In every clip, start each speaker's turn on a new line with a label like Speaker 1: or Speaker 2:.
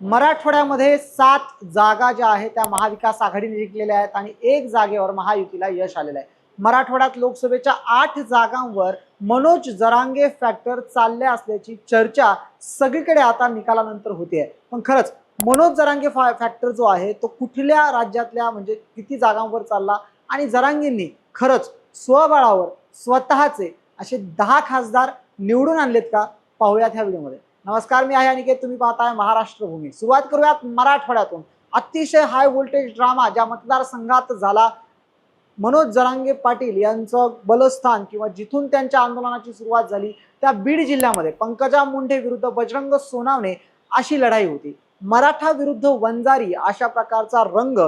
Speaker 1: मराठवाड्यामध्ये सात जागा ज्या आहेत त्या महाविकास आघाडीने जिंकलेल्या आहेत आणि एक जागेवर महायुतीला यश आलेलं आहे. मराठवाड्यात लोकसभेच्या आठ जागांवर मनोज जरांगे फॅक्टर चालले असल्याची चर्चा सगळीकडे आता निकालानंतर होते आहे पण खरंच मनोज जरांगे फा फॅक्टर जो आहे तो कुठल्या राज्यातल्या म्हणजे किती जागांवर चालला? आणि जरांगेंनी खरंच स्वबळावर स्वतःचे असे दहा खासदार निवडून आणलेत का? पाहूयात ह्या व्हिडिओमध्ये. नमस्कार मी आहे अनिकेत. तुम्ही पाहताय महाराष्ट्रभूमी. सुरुवात करूयात मराठवाड्यातून. अतिशय हाय व्होल्टेज ड्रामा ज्या मतदारसंघात झाला. मनोज जरांगे पाटील यांचं बलस्थान किंवा जिथून त्यांच्या आंदोलनाची सुरुवात झाली त्या बीड जिल्ह्यामध्ये पंकजा मुंडे विरुद्ध बजरंग सोनावणे अशी लढाई होती. मराठा विरुद्ध वंजारी अशा प्रकारचा रंग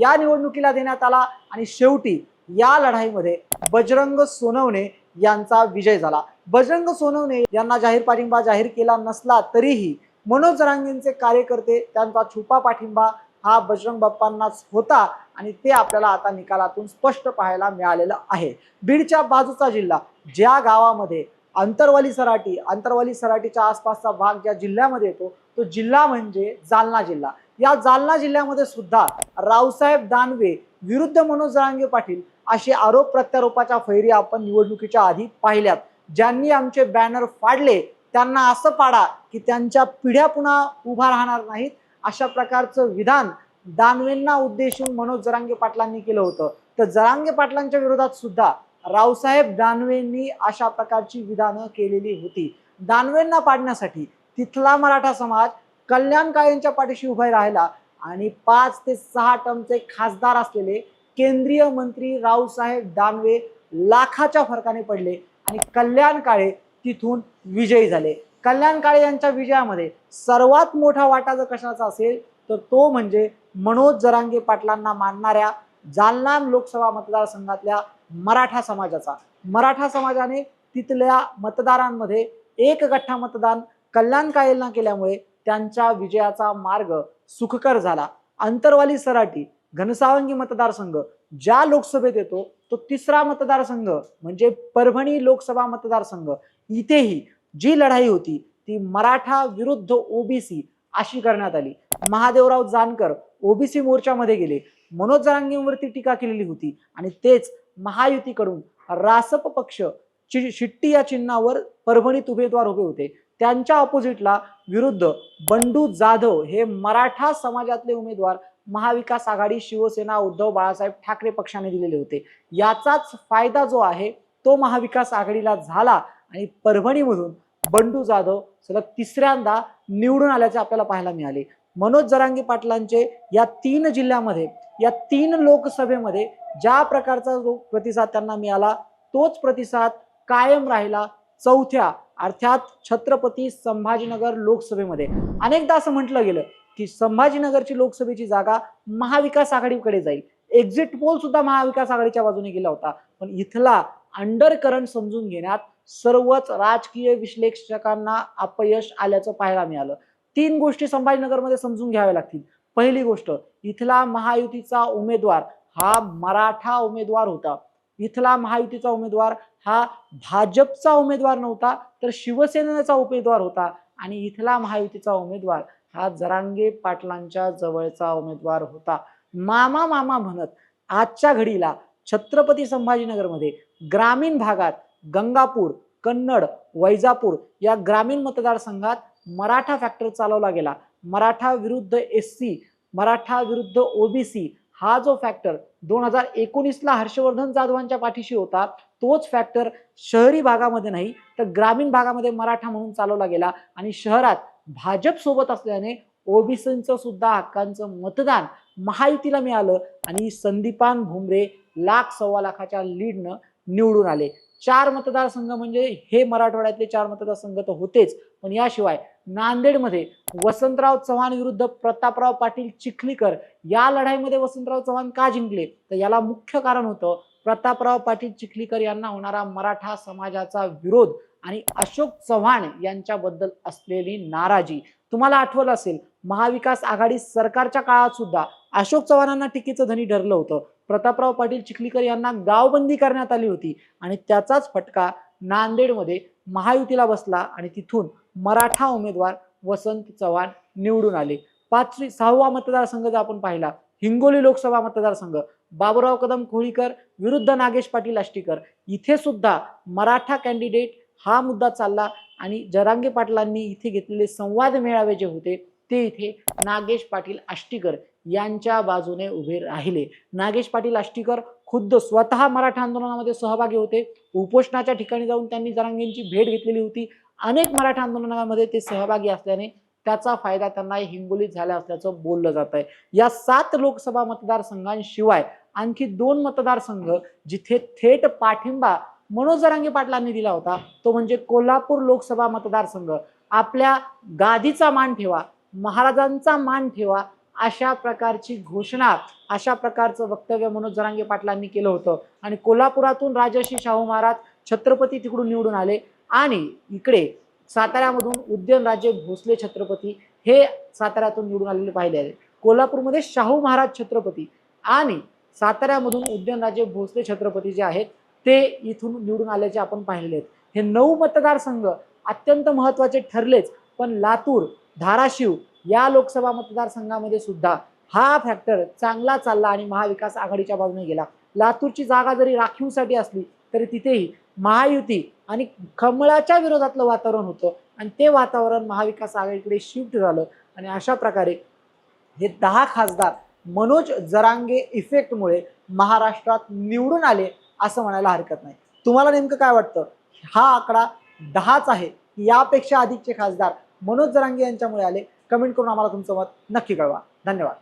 Speaker 1: या निवडणुकीला देण्यात आला आणि शेवटी या लढाईमध्ये बजरंग सोनवणे यांचा विजय झाला. बजरंग सोनवणे यांना जाहीर पाठिंबा जाहीर केला नसला तरीही मनोज जरांगेंचे कार्यकर्ते त्यांचा छुपा पाठिंबा हा बजरंग बाप्पांनाच होता आणि ते आपल्याला आता निकालातून स्पष्ट पाहायला मिळालेलं आहे. बीडच्या बाजूचा जिल्हा ज्या गावामध्ये अंतरवाली सराटी अंतरवाली सराटीच्या आसपासचा भाग ज्या जिल्ह्यामध्ये येतो तो जिल्हा म्हणजे जालना जिल्हा. या जालना जिल्ह्यामध्ये सुद्धा रावसाहेब दानवे विरुद्ध मनोज जरांगे पाटील असे आरोप प्रत्यारोपाच्या फैरी आपण निवडणुकीच्या आधी पाहिल्यात. ज्यांनी आमचे बॅनर फाडले त्यांना असं पाडा की त्यांच्या पिढ्या पुन्हा उभा राहणार नाहीत. अशा प्रकारचं विधान दानवेंना उद्देशून मनोज जरांगे पाटलांनी केलं होतं. तर जरांगे पाटलांच्या विरोधात सुद्धा रावसाहेब दानवेंनी अशा प्रकारची विधानं केलेली होती. दानवेंना पाडण्यासाठी तिथला मराठा समाज कल्याण काळेंच्या पाठीशी उभा राहिला आणि पाच ते सहा टर्मचे खासदार असलेले केंद्रीय मंत्री रावसाहेब दानवे लाखाच्या फरकाने पडले आणि कल्याण काळे तिथून विजयी झाले. कल्याण काळे यांच्या विजयामध्ये सर्वात मोठा वाटा जर कशाचा असेल तर तो म्हणजे मनोज जरांगे पाटलांना मानणाऱ्या जालना लोकसभा मतदारसंघातल्या मराठा समाजाचा. मराठा समाजाने तिथल्या मतदारांमध्ये एक गठ्ठा मतदान कल्याण काळेंना केल्यामुळे त्यांच्या विजयाचा मार्ग सुखकर झाला. अंतरवाली सराटी घनसावंगी मतदारसंघ. ज्या लोकसभेत येतो तो तिसरा मतदारसंघ म्हणजे परभणी लोकसभा मतदारसंघ. इथेही जी लढाई होती ती मराठा विरुद्ध ओबीसी अशी करण्यात आली. महादेवराव जानकर ओबीसी मोर्चामध्ये गेले. मनोज जरांगेंवरती टीका केलेली होती. आणि तेच महायुतीकडून रासप पक्ष चि- शिट्टी या चिन्हावर परभणीत उमेदवार उभे होते. त्यांच्या ऑपोजिटला विरुद्ध बंडू जाधव हे मराठा समाजातले उमेदवार महाविकास आघाडी शिवसेना उद्धव बाळासाहेब ठाकरे पक्षाने दिलेले होते. याचाच फायदा जो आहे तो महाविकास आघाडीला झाला आणि परभणीमधून बंडू जाधव सलग तिसऱ्यांदा निवडून आल्याचे आपल्याला पाहायला मिळाले. मनोज जरांगे पाटलांचे या तीन जिल्ह्यामध्ये या तीन लोकसभेमध्ये ज्या प्रकारचा जो प्रतिसाद त्यांना मिळाला तोच प्रतिसाद कायम राहिला चौथ्या अर्थात छत्रपती संभाजीनगर लोकसभेमध्ये. अनेकदा असं म्हटलं गेलं की संभाजीनगरची लोकसभेची जागा महाविकास आघाडीकडे जाईल. एक्झिट पोल सुद्धा महाविकास आघाडीच्या बाजूने गेला होता. पण इथला अंडर करंट समजून घेण्यात सर्वच राजकीय विश्लेषकांना अपयश आल्याचं पाहायला मिळालं. तीन गोष्टी संभाजीनगरमध्ये समजून घ्याव्या लागतील. पहिली गोष्ट इथला महायुतीचा उमेदवार हा मराठा उमेदवार होता. इथला महायुतीचा उमेदवार हा भाजपचा उमेदवार नव्हता तर शिवसेनेचा उमेदवार होता. आणि इथला महायुतीचा उमेदवार हा जरांगे पाटलांच्या जवळचा उमेदवार होता. मामा मामा म्हणत आजच्या घडीला छत्रपती संभाजीनगरमध्ये ग्रामीण भागात गंगापूर कन्नड वैजापूर या ग्रामीण मतदारसंघात मराठा फॅक्टर चालवला गेला. मराठा विरुद्ध एस सी मराठा विरुद्ध ओबीसी हा जो फॅक्टर दोन हजार एकोणीसला हर्षवर्धन जाधवांच्या पाठीशी होता. तोच फॅक्टर शहरी भागामध्ये नाही तर ग्रामीण भागामध्ये मराठा म्हणून चालवला गेला. आणि शहरात भाजप सोबत असल्याने ओबीसींचं सुद्धा हक्कांचं मतदान महायुतीला मिळालं आणि संदीपान भुमरे लाख सव्वा लाखाच्या लीडनं निवडून आले. चार मतदारसंघ म्हणजे हे मराठवाड्यातले चार मतदारसंघ तर होतेच. पण याशिवाय नांदेडमध्ये वसंतराव चव्हाण विरुद्ध प्रतापराव पाटील चिखलीकर या लढाईमध्ये वसंतराव चव्हाण का जिंकले? तर याला मुख्य कारण होतं प्रतापराव पाटील चिखलीकर यांना होणारा मराठा समाजाचा विरोध आणि अशोक चव्हाण यांच्याबद्दल असलेली नाराजी. तुम्हाला आठवलं असेल महाविकास आघाडी सरकारच्या काळात सुद्धा अशोक चव्हाणांना टीकेचं धनी ठरलं होतं. प्रतापराव पाटील चिखलीकर यांना गावबंदी करण्यात आली होती. आणि त्याचाच फटका नांदेडमध्ये महायुतीला बसला आणि तिथून मराठा उमेदवार वसंत चव्हाण निवडून आले. पाचवी सहावा मतदारसंघ जर आपण पाहिला हिंगोली लोकसभा मतदारसंघ. बाबुराव कदम कोळीकर विरुद्ध नागेश पाटील आष्टीकर. इथे सुद्धा मराठा कॅन्डिडेट हा मुद्दा चालला आणि जरांगे पाटलांनी इथे घेतलेले संवाद मेळावे जे होते ते इथे नागेश पाटील आष्टीकर यांच्या बाजूने उभे राहिले. नागेश पाटील आष्टीकर खुद्द स्वतः मराठा आंदोलनामध्ये सहभागी होते. उपोषणाच्या ठिकाणी जाऊन त्यांनी जरांगींची भेट घेतलेली होती. अनेक मराठा आंदोलनामध्ये ते सहभागी असल्याने त्याचा फायदा त्यांना हिंगोलीत झाला असल्याचं बोललं जात आहे. या सात लोकसभा मतदारसंघांशिवाय आणखी दोन मतदारसंघ जिथे थेट पाठिंबा मनोज जरांगे पाटलांनी दिला होता तो म्हणजे कोल्हापूर लोकसभा मतदारसंघ. आपल्या गादीचा मान ठेवा महाराजांचा मान ठेवा अशा प्रकारची घोषणा अशा प्रकारचं वक्तव्य मनोज जरांगे पाटलांनी केलं होतं. आणि कोल्हापुरातून राजर्षी शाहू महाराज छत्रपती तिकडून निवडून आले. आणि इकडे साताऱ्यामधून उद्यनराजे भोसले छत्रपती हे साताऱ्यातून निवडून आलेले पाहिले आहे कोल्हापूरमध्ये शाहू महाराज छत्रपती आणि साताऱ्यामधून उदयनराजे भोसले छत्रपती जे आहेत ते इथून निवडून आल्याचे आपण पाहिलेले आहेत. हे नऊ मतदारसंघ अत्यंत महत्त्वाचे ठरलेच पण लातूर धाराशिव या लोकसभा मतदारसंघामध्ये सुद्धा हा फॅक्टर चांगला चालला आणि महाविकास आघाडीच्या बाजूने गेला. लातूरची जागा जरी राखीवसाठी असली तरी तिथेही महायुती आणि कमळाच्या विरोधातलं वातावरण होतं. आणि ते वातावरण महाविकास आघाडीकडे शिफ्ट झालं. आणि अशा प्रकारे हे दहा खासदार मनोज जरांगे इफेक्टमुळे महाराष्ट्रात निवडून आले असं म्हणायला हरकत नाही. तुम्हाला नेमकं काय वाटतं? हा आकडा दहाच आहे. यापेक्षा अधिकचे खासदार मनोज जरांगे यांच्यामुळे आले. कमेंट करून आम्हाला तुमचं मत नक्की कळवा. धन्यवाद.